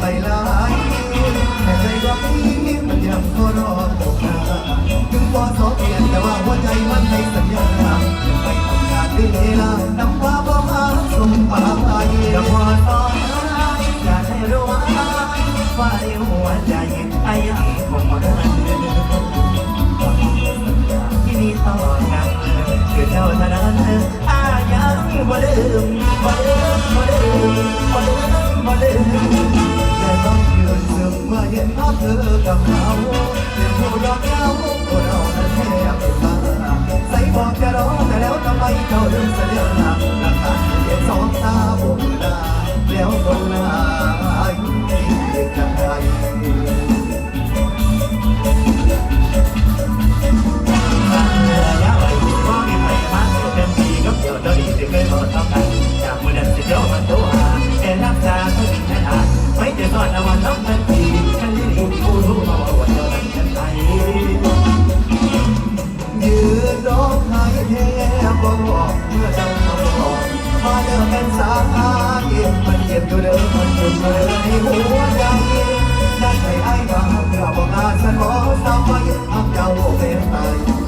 ไปหลายแต่ใจว่าพี่มันยังก็รอตกนาถึงพอสอเปลี่ยนแต่ว่าหัวใจมันให้สัญญาจะไปทำงานด้วยเวลาน้ำว่าบ่มาส่งป่าไปอย่าพอตอนอยากให้รู้ว่าว่าใหัวใจไอ้ยังคงมันที่มีต่อกันคือเจ้าท่านั้นอายังบ่ลืมบ่ลืมบ่ลืมบ่ลืมบ่ลืม เมื่อเห็นภาพเธอกับเขายังพูดดอกเย้าตัวเรานั้นแทบเป็นบ้าใส่บอกจะรอแต่แล้วทำไมเจ้าลืมเสียหลักหลักฐานเห็นสองตาโบกหน้าแล้วคนหน้า นเจ็บอยู่เด้อมันจุดมาเลยในหัวใจนั่นใจไอ้บาปเราบอกอาสนอสามไปทำเจ้าเป็นตาย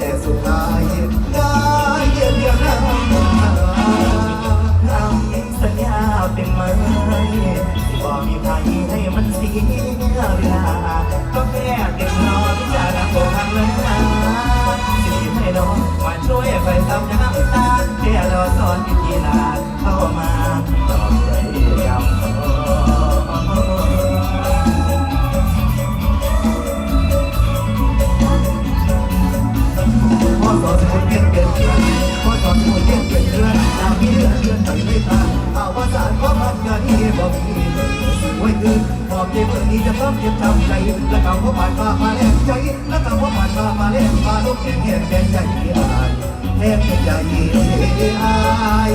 อบเกมเรื่นี้จะเพิ่เกมทำใจและเก่าก็ผ่านมามาแล้กใจและเก่าก็ผ่านมามาแล้กมาลบแข่งแข่งแข่งใจอายแข่งใจอาย